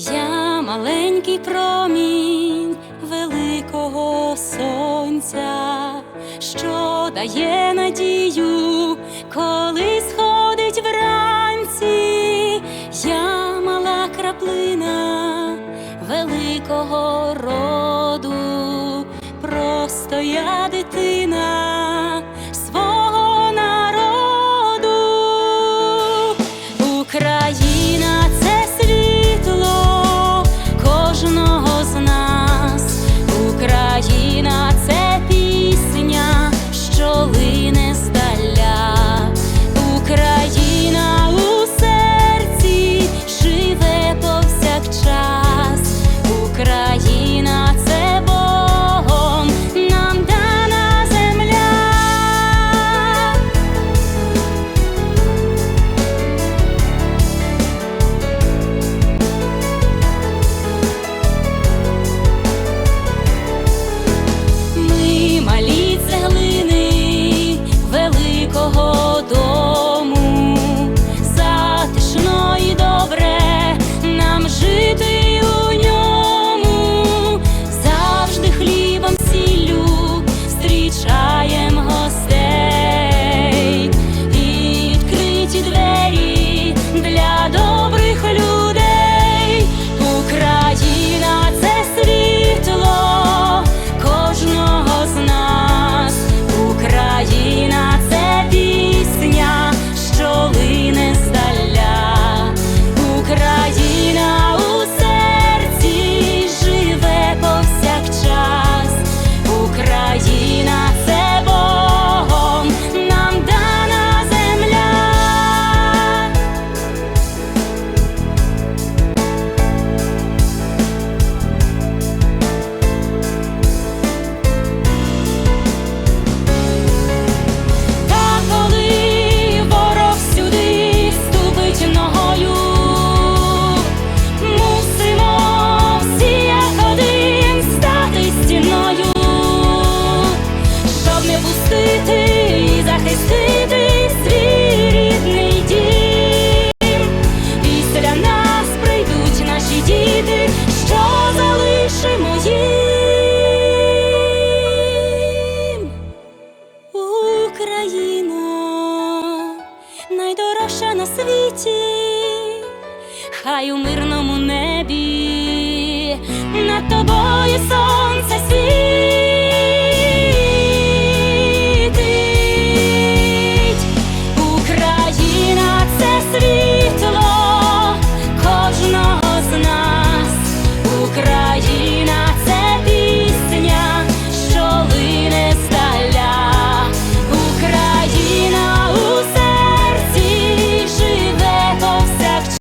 Я маленький промінь великого сонця, що дає надію, коли сходить вранці, я мала краплина великого роду, просто я дитина. найкраща на світі, хай у мирному небі над тобою.